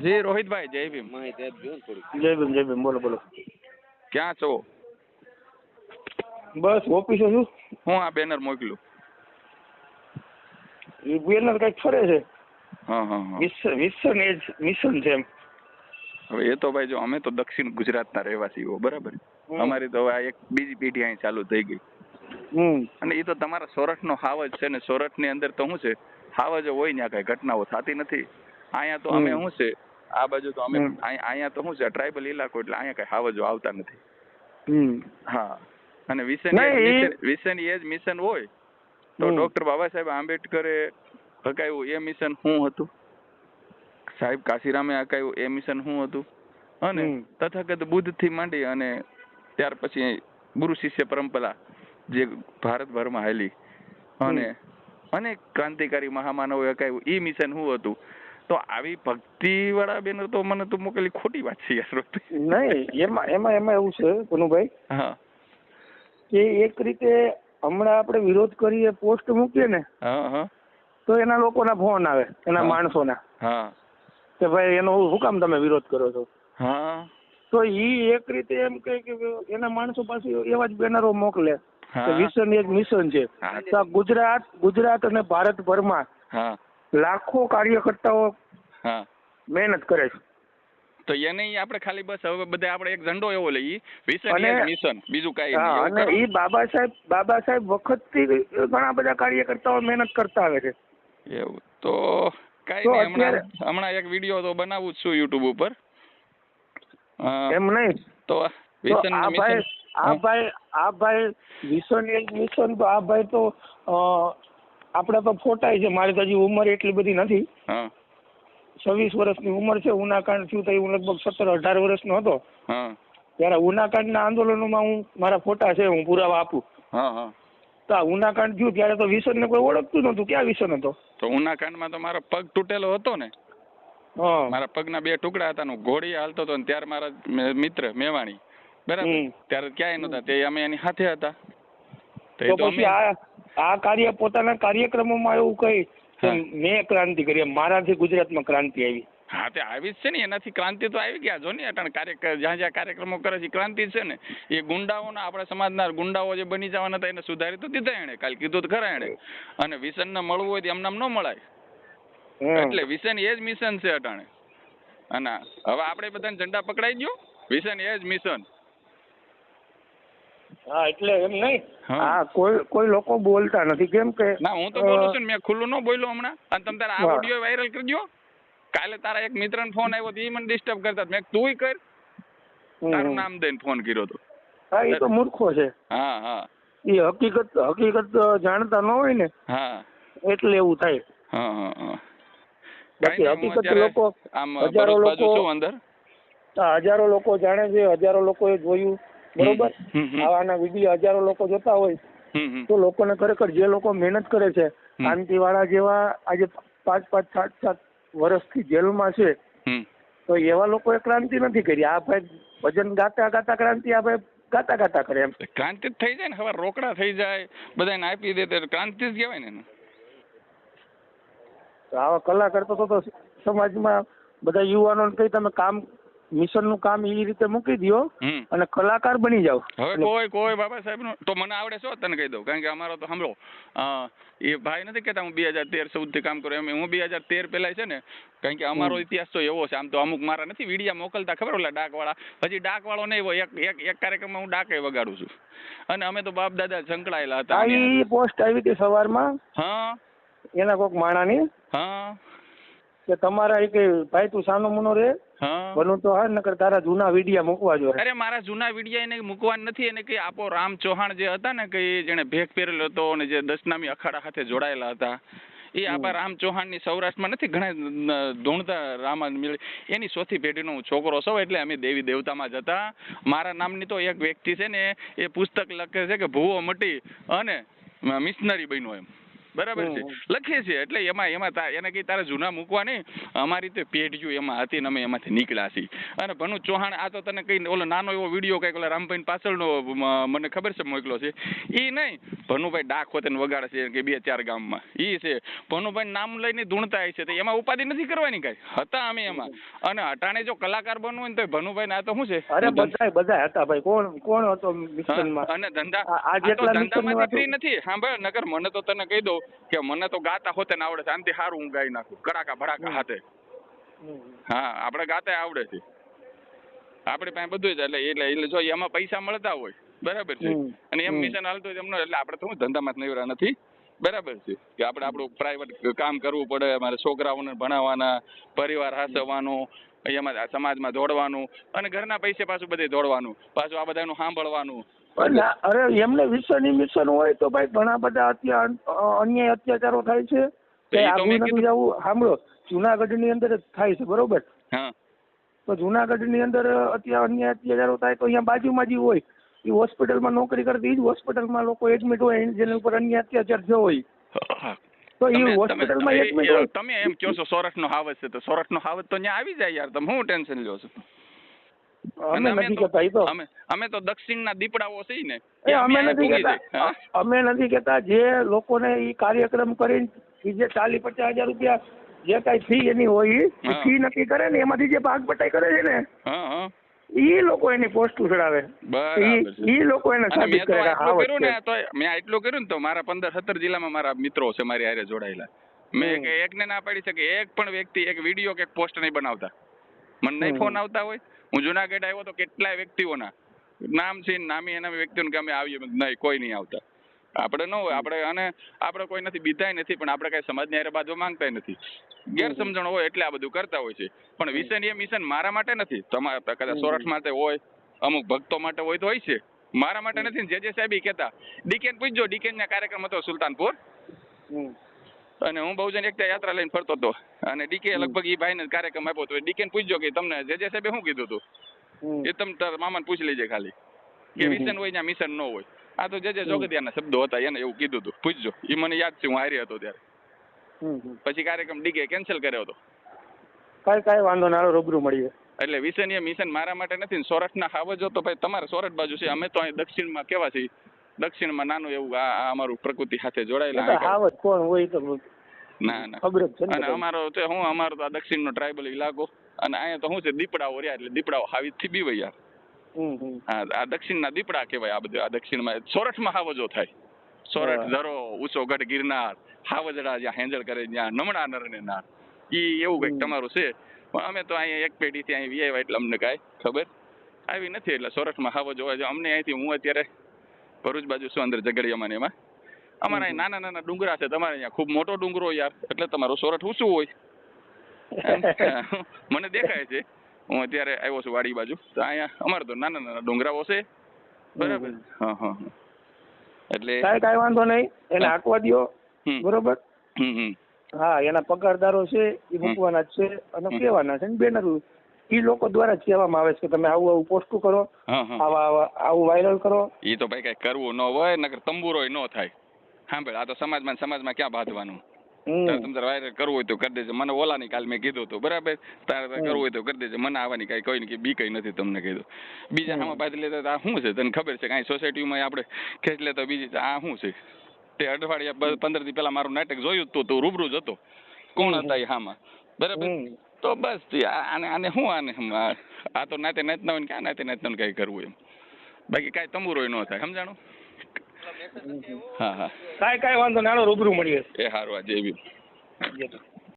જી રોહિતભાઈ જય ભીમ. માહિતી આપજો ને થોડીક જય ભીમ જય ભીમ. બોલો બોલો. ક્યાં છો? બસ ઓફિસે છું. હું આ બેનર મોકલું. એ બેનર કંઈક ફરે છે. હા હા હા. વિશ- મિશન છે એમ. હવે એ તો ભાઈ જો અમે તો દક્ષિણ ગુજરાતના રહેવાસીઓ બરાબર? અમારી તો હવે આ એક બીજી પેઢી અહીં ચાલુ થઈ ગઈ. અને એ તો તમારા સોરઠનો હાવજ છે ને સોરઠની અંદર તો શું છે? હાવજ હોય ત્યાં કઈ ઘટનાઓ થતી નથી. અહીંયા તો અમે. શું છે? આ બાજુ તો અમે અહીંયા તો શું છે ટ્રાઇબલ ઇલાકો એટલે અહીંયા કઈ હાવજો આવતા નથી. હા. અને વિશન નહીં, એ- એ જ મિશન હોય તો ડોક્ટર બાબા સાહેબ આંબેડકરે હકાયું એ મિશન શું હતું? સાહેબ કાશીરામે હકાયું એ મિશન શું હતું? અને. તથાગત બુદ્ધથી માંડી અને ત્યાર પછી ગુરુ શિષ્ય પરંપરા જે ભારતભરમાં હાલી. અને અનેક ક્રાંતિકારી મહામાનવો હકાયું એ મિશન શું હતું? તો આવી ભક્તિ વાળા બેનર તો મને તો મોકલી ખોટી વાત છે યાર નહીં એમાં એમાં એમાં એવું છે પનુભાઈ હા. કે એક રીતે હમણાં આપણે વિરોધ કરીએ પોસ્ટ મૂકીએ ને તો એના લોકોના ફોન આવે એના માણસોના. હા. કે ભાઈ એનો શું કામ તમે વિરોધ કરો છો? હા. તો ઈ એક રીતે એમ કહે કે એના માણસો પાસે એવા જ બેનરો મોકલે કે હા. એક મિશન છે. ગુજરાત ગુજરાત અને ભારતભરમાં હા. લાખો કાર્યકર્તાઓ મહેનત કરે છે. તો એને આપણે ખાલી બસ હવે બધા આપણે એક ઝંડો એવો લઈએ. જ મિશન બીજું કાંઈ નહીં અને એ બાબા સાહેબ બાબા સાહેબ વખતથી ઘણા બધા કાર્યકર્તાઓ મહેનત કરતા આવે છે. એવું તો કાંઈ નહીં હમણાં હમણાં એક વીડિયો તો બનાવું જ છું યુટ્યુબ ઉપર. એમ નહીં? તો આ મિશન ભાઈ આ ભાઈ આ ભાઈ એક મિશન તો આ ભાઈ તો આપણા તો ફોટાય છે. મારી તો હજી ઉંમર એટલી બધી નથી. છવ્વીસ વર્ષની ઉંમર છે. ઉનાકાંડ થયું તો હું લગભગ સત્તર અઢાર વર્ષનો હતો. હા. ત્યારે ઉનાકાંડના આંદોલનોમાં હું મારા ફોટા છે હું પુરાવા આપું. હા હા. તો આ ઉનાકાંડ થયું ત્યારે તો વિસનને કોઈ ઓળખતું નહોતું. ક્યાં વિસન હતો? તો ઉનાકાંડમાં તો મારો પગ તૂટેલો હતો ને. હા. મારા પગના બે ટુકડા હતા હું ઘોડી હાલતો હતો ને ત્યારે મારા મિત્ર મેવાણી. બરાબર? ત્યારે ક્યાંય નતા તે અમે એની સાથે હતા. તો પછી આ આ કાર્ય પોતાના કાર્યક્રમોમાં એવું કહી કે મેં ક્રાંતિ કરી મારાથી ગુજરાતમાં ક્રાંતિ આવી. હા તે આવી જ છે ને એનાથી ક્રાંતિ તો આવી ગયા. જો ને અટાણે કાર્ય જ્યાં જ્યાં કાર્યક્રમો કરે છે ક્રાંતિ છે ને. એ ગુંડાઓના આપણા સમાજના ગુંડાઓ જે બની જવાના હતા એને સુધારી તો દીધા એણે. કાલ કીધું તો ખરા એણે. અને વિસનને મળવું હોય તો એમનામ ન મળાય. એટલે વિસન એ જ મિશન છે અટાણે. અને હવે આપણે બધાને ઝંડા પકડાઈ ગયો વિસન એ જ મિશન. હા એટલે એમ નહીં. હા. કોઈ કોઈ લોકો બોલતા નથી. કેમ કે ના હું તો બોલું છું મેં ખુલ્લું ન બોલ્યો હમણાં. અને તમે તારા આ. ઓડિયો વાયરલ કરજો કાલે તારા એક મિત્રનો ફોન આવ્યો તો એ મને ડિસ્ટર્બ કરતા. મેં તુંય કર. તારું નામ દઈને ફોન કર્યો તો. હા એ તો મૂર્ખો છે. હા હા. એ હકીકત હકીકત જાણતા ન હોય ને હા. એટલે એવું થાય. હા હા હા. બાકી હકીકત લોકો આમ હજારો લોકો- અંદર. હજારો લોકો જાણે છે હજારો લોકોએ જોયું. બરોબર. આવાના વીડિયો હજારો લોકો જોતા હોય. તો લોકોને ખરેખર જે લોકો મહેનત કરે છે શાંતિ વાળા જેવા આજે પાંચ પાંચ સાત સાત વર્ષથી જેલમાં છે તો એવા લોકોએ ક્રાંતિ નથી કરી. આ ભાઈ ભજન ગાતા ગાતા ક્રાંતિ આ ભાઈ ગાતા ગાતા કરે એમ. ક્રાંતિ થઈ જાય ને હવે રોકડા થઈ જાય બધાને આપી દે ક્રાંતિ જ કહેવાય ને તો આવા કલાકાર તો તો સમાજમાં બધા યુવાનો કઈ તમે કામ મિશનનું કામ એ રીતે મૂકી દો અને કલાકાર બની જાવ હવે કોઈ કોઈ બાબા સાહેબનું તો મને આવડે છો તને કહી દઉં. કારણ કે અમારો તો સાંભળો એ ભાઈ નથી કહેતા હું બે હજાર તેર ચૌદથી કામ કરું. એમ હું બે હજાર તેર પેલા છે ને કારણ કે અમારો ઇતિહાસ તો એવો છે. આમ તો અમુક મારા નથી વિડીયા મોકલતા ખબર ઓલા ડાક વાળા પછી ડાક વાળો નહીં હોય એક એક એક કાર્યક્રમમાં હું ડાકે વગાડું છું. અને અમે તો બાપ દાદા સંકળાયેલા હતા. પોસ્ટ આવી હતી સવારમાં. હા. એના કોઈક માણાની. હા. કે તમારા એ કે ભાઈ તું સાનો મુનો રે? હા. તો હા નકર તારા જૂના વિડિયા મૂકવા જોઈએ અરે મારા જૂના વિડિયા એને મૂકવા નથી એને કે આપો રામ ચૌહાણ જે હતા ને કે જેને ભેગ પહેરેલો હતો અને જે દશનામી અખાડા સાથે જોડાયેલા હતા એ આપણા રામ ચૌહાણની સૌરાષ્ટ્રમાં નથી ઘણા ધૂણતા રામાન મેળવી એની ચોથી પેઢીનો હું છોકરો છું એટલે અમે દેવી દેવતામાં જતા મારા નામની તો એક વ્યક્તિ છે ને એ પુસ્તક લખે છે કે ભૂવો મટી અને મિશનરી બન્યો એમ. બરાબર છે. લખીએ છીએ એટલે એમાં એમાં એને કઈ તારે જૂના મૂકવા નહીં. અમારી તો પેઢીઓ એમાં હતી ને અમે એમાંથી નીકળ્યા છીએ અને ભનુ ચૌહાણ આ તો તને કઈ ઓલો નાનો એવો વીડિયો કંઈક ઓલા રામભાઈ પાછળનો મને ખબર છે મોકલો છે. ઈ નહીં. ભનુભાઈ ડાક હોતે વગાડે છે કે બે ચાર ગામમાં. ઈ છે. ભનુભાઈ નામ લઈને ધૂણતા હોય છે તો એમાં ઉપાધિ નથી કરવાની કઈ? હતા અમે એમાં. અને અટાણે જો કલાકાર બનવું હોય ને તો ભનુભાઈ ના તો શું છે? અરે બધા બધા હતા ભાઈ. કોણ કોણ હતો મિશનમાં અને ધંધા આ- આ આ જેટલા ધંધામાં દીકરી નથી. સાંભળ નગર મને તો તને કહી દઉં. કે મને તો ગાતા હોતે ને આવડે છે. આનથી સારું હું ગાઈ નાખું. કડાકા ભડાકા હાથે. હા આપણે ગાતા આવડે છે. આપણે પાસે બધું જ એટલે એટલે એટલે જો એમાં પૈસા મળતા હોય બરાબર છે. અને એમ. મિશન હાલતું હોય એમનો એટલે આપણે તો ધંધામાં નવરા નથી. બરાબર છે. કે આપણે આપણું પ્રાઇવેટ કામ કરવું પડે અમારે છોકરાઓને ભણાવવાના પરિવાર હાસવવાનું એમાં સમાજમાં દોડવાનું અને ઘરના પૈસે પાછું બધે દોડવાનું પાછું આ બધાનું સાંભળવાનું. અરે એમને વિશ્વ નિમિશન હોય તો ભાઈ ઘણા બધા અત્યાર અ- અન્યાય અત્યાચારો થાય છે. તો કે ઈ આગળ નથી જવું સાંભળો જુનાગઢની અંદર જ થાય છે બરોબર? તો જુનાગઢની અંદર અત્યારે અન્ય અત્યાચારો થાય તો અહીંયા બાજુમાં જે હોય. એ હોસ્પિટલમાં નોકરી કરતી જ હોસ્પિટલમાં લોકો એડમિટ હોય જેની ઉપર અન્ય અત્યાચાર થયો હોય. તો એ હોસ્પિટલમાં એડમિટ હોય. તમે એમ કહો છો સોરઠનો હાવત છે તો સોરઠનો હાવત તો ત્યાં આવી જાય યાર તમે હું ટેન્શન લ્યો છો? અમે નથી તો- કહેતા એ તો અમે તો દક્ષિણના દીપડાઓ છે ને અમે નથી કેતા? અમે નથી કહેતા જે લોકોને કાર્યક્રમ કરીને જે ચાલી પચાસ હજાર રૂપિયા જે કઈ ફી એની હોય ફી નક્કી કરે ને એમાંથી જે ભાગ બટાઈ કરે છે ને હા હા. લોકો એની પોસ્ટ ચડાવે બરાબર લોકો એને સાબિત કરે કે કર્યું ને તો મેં આટલું કર્યું ને તો મારા પંદર સત્તર જિલ્લામાં મારા મિત્રો છે મારી હારે જોડાયેલા. મેં એકને ના પાડી શકે એક પણ વ્યક્તિ એક વીડિયો કે પોસ્ટ નહીં બનાવતા. મને નહીં ફોન આવતા હોય હું જુનાગઢ આવ્યો તો કેટલાય વ્યક્તિઓના નામ છે નામી એના વ્યક્તિઓને કે અમે આવીએ. નહીં કોઈ નહીં આવતા. આપણે ન હોય આપણે અને આપણે કોઈ નથી બીધાય નથી પણ આપણે કઈ સમાજની હારે બાજુ માંગતા નથી. ગેરસમજણ હોય એટલે આ બધું કરતા હોય છે. પણ વિશન એ મિશન મારા માટે નથી. તમારા કદાચ. સોરઠ માટે હોય અમુક ભક્તો માટે હોય તો હોય છે. મારા માટે નથી જે જે સાહેબ ઈ કહેતા. ડીકેન પૂછજો ડીકેન ના કાર્યક્રમ હતો સુલતાનપુર. અને હું બહુજન એકતા યાત્રા લઈને ફરતો હતો. અને ડીકે લગભગ ઈ ભાઈને કાર્યક્રમ આપ્યો હતો. ડીકેન પૂછજો કે તમને જે જે સાહેબે શું કીધું હતું? એ તમે તાર મામાને પૂછી લેજે ખાલી. કે. મિશન હોય ને મિશન ન હોય. આ તો જે જે હમ. જોગતિયાના શબ્દો હતા એને એવું કીધું હતું. પૂછજો. એ મને યાદ છે હું હારી હતો ત્યારે. પછી કાર્યક્રમ ડીકે કેન્સલ કર્યો હતો. કઈ કઈ વાંધો ના રૂબરૂ મળીએ. એટલે વિશન એ મિશન મારા માટે નથી ને સોરઠના હાવજો તો ભાઈ તમારે સોરઠ બાજુ છે. અમે તો અહીં દક્ષિણમાં કેવા છીએ? દક્ષિણમાં નાનું એવું આ અમારું પ્રકૃતિ સાથે જોડાયેલા હાવત કોણ હોય તો ના ના. ખબર જ છે અને અમારો તો હું અમારો તો આ દક્ષિણનો ટ્રાઇબલ ઇલાકો અને અહીંયા તો શું છે દીપડાઓ રહ્યા એટલે દીપડાઓ હાવીથી બીવે યાર. હા આ દક્ષિણના દીપડા કહેવાય આ બધું આ દક્ષિણમાં. સોરઠમાં હાવજો થાય. સોરઠ. ધરો ઊંચો ગઢ ગિરનાર. હાવજડા જ્યાં હેંજળ કરે જ્યાં નમણા નર ને નાર. ઈ એવું કંઈક તમારું છે. પણ અમે તો અહીંયા એક પેઢીથી અહીં વ્યાવ્યા એટલે અમને કાંઈ ખબર આવી નથી. એટલે સોરઠમાં હાવજ હોય અમને અહીંથી હું અત્યારે ભરૂચ બાજુ શું અંદર ઝઘડિયામાં એમાં? અમારા અહીં નાના નાના ડુંગરા છે તમારે અહીંયા ખૂબ મોટો ડુંગરો યાર એટલે તમારો સોરઠ ઊંચું હોય. મને દેખાય છે. હું અત્યારે આવ્યો છું વાડી બાજુ. તો અહીંયા અમારે તો નાના નાના ડુંગરાઓ છે. બરાબર? હા હા. એટલે સાહેબ કાંઈ વાંધો નહીં. એને આંકવા દો બરોબર? હા એના પગારદારો છે એ મૂકવાના જ છે અને. કહેવાના છે. ને બેનર એ લોકો દ્વારા જ કહેવામાં આવે છે કે તમે આવું આવું પોસ્ટ કરો હા હા. આવા આવા આવું વાયરલ કરો. એ તો ભાઈ કઈ કરવું ન હોય નકર તંબુરોય ન થાય. સાંભળ આ તો સમાજમાં સમાજમાં ક્યાં બાંધવાનું? હમ. તારે તમ તારે વાયરલ કરવું હોય તો કરી દેજો. મને ઓલાની કાલ મેં કીધું હતું બરાબર? તારે કરવું હોય તો કરી દેજો. મને આવવાની કઈ કોઈ કે બી કઈ નથી તમને કીધું. બીજા. આમાં બાંધી લેતા તો આ શું છે? તને ખબર છે કાંઈ સોસાયટીમાં આપણે ખેંચ લેતા બીજી આ શું છે? તે અઠવાડિયા પંદર દી પહેલા મારું નાટક જોયું જ તું તું રૂબરૂ જ હતો. કોણ હતા એ હામાં? બરાબર. તો બસ આ- આને આને શું આને આ આ તો નાતે નાચના હોય ને ક્યાં નાતે નાચના કઈ કરવું એમ. બાકી કાંઈ તંબુરોય ન થાય સમજાણું? હા હા. કાંઈ કાંઈ વાંધો નહીં રૂબરૂ મળીએ. એ સારું આ જેવી. જય